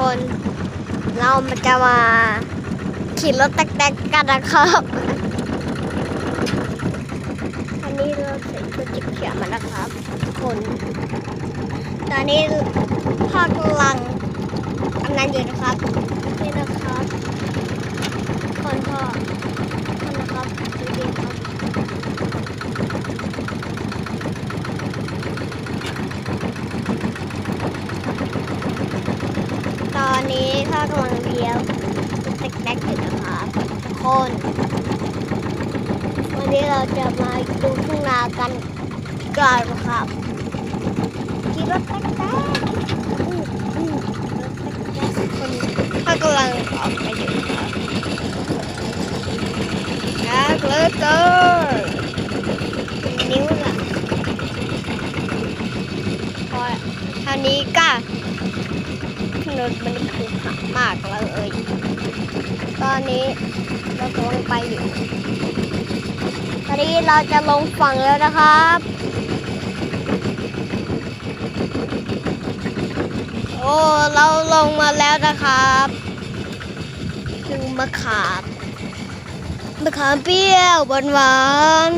คน เรามจะมาขี่รถแตกๆกันนะครับอันนี้เราใส่ชุดจิกเขียวมานะครับทุกคน ตอนนี้พ่อกำลังทำงานอยู่นะครับคนพ่อคนนะครับดูดีครับตอ นนี้พ่อกำลังเลี้ยวเต็กๆอยู่นะครับทุกคนวันนี้เราจะมาดูทุ่งนากันก่อนครับขี่รถแต๊กๆรถแต๊กๆคนพ่อกำลังออกไปอยู่ครับยากเลือเกินนิ้วล่ะพอครานี้ก็ ถนนมันขรุขระมากเลยตอนนี้เรากำลังไปอยู่ ตอนนี้เราจะลงฝั่งแล้วนะครับ โอ้เราลงมาแล้วนะครับถึงมะขามมะขามเปรี้ยวหวานหวาน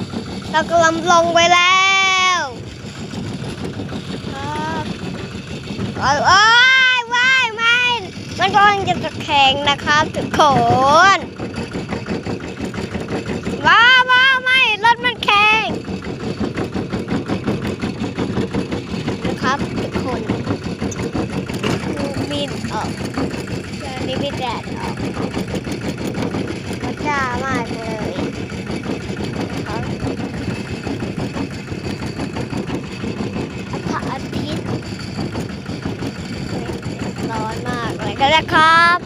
ๆเรากำลังลงไปแล้วครับว้ายว้ายว้ายไม่มัน กำลังจะตะแคงนะครับทุกคน ว้าวว้าวไม่รถมันแข็งนะครับทุกคนมีดออกเดี๋ยวนี้มีแดดออกก็จ้ามากเลยนะครับพระอาทิตย์ร้อนมากเลยก็นะครับ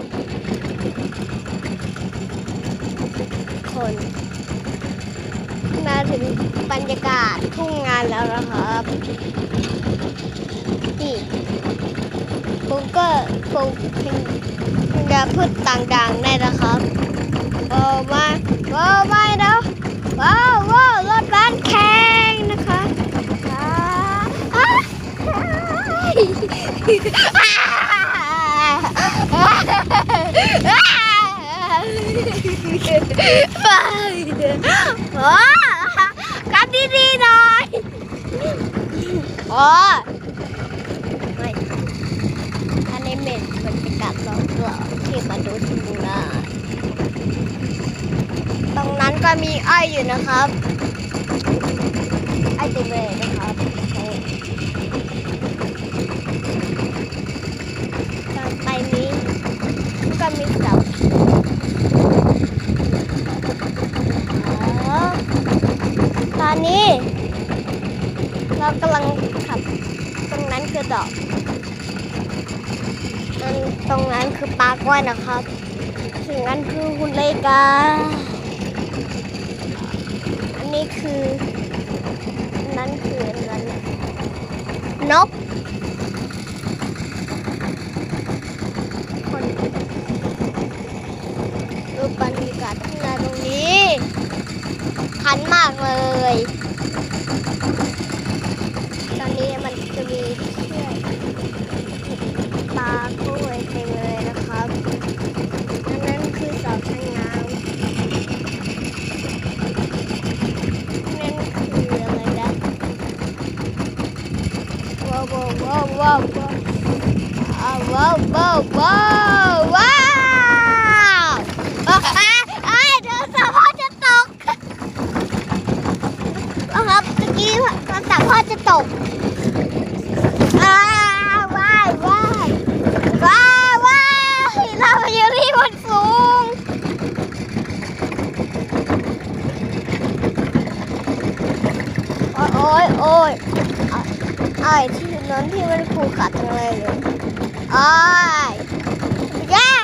คนมาถึงบรรยากาศทุ่งงานแล้วนะครับนี่ผมก็ปลูกเป็นยาพืชต่างๆได้นะครับโอ้มาว้าวไม่นะว้าวว้าวรถบ้านแข่งนะคะอ่า กันดีๆหน่อยโอ้ไม่อันนี้เป็นบรรยากาศสองตัวที่มาดูทุ่งนาตรงนั้นก็มีอ้อยอยู่นะครับ ไอ้ต็มเลยนะครับตอนไปนี้ก็มีเสา อ๋อตอ นนี้ เรากำลังขับ ตรงนั้นคือดอกนั่นตรงนั้นคือปลากล้วยนะครับถึงนั้นคือหุ่นเลกาอันนี้คือนั้นคืออันนั้นน่ะนกคนดูบรรยากาศทุ่งนาตรงนี้ คันมากเลย ตอนนี้มันจะมีเชือกปลากล้วยเต็มเลยนะครับอันนั้นคือเสาทางน้ำนั่นคืออะไรนะว้าวว้าวว้าวว้าวว้าวว้าวว้า ยโอ้ยไอ้ที่นั้นที่มันผูกขาดจังเลยไอ้ไม่ได้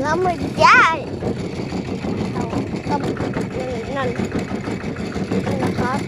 แล้วไม่ได้ต้องนั่นนะครับ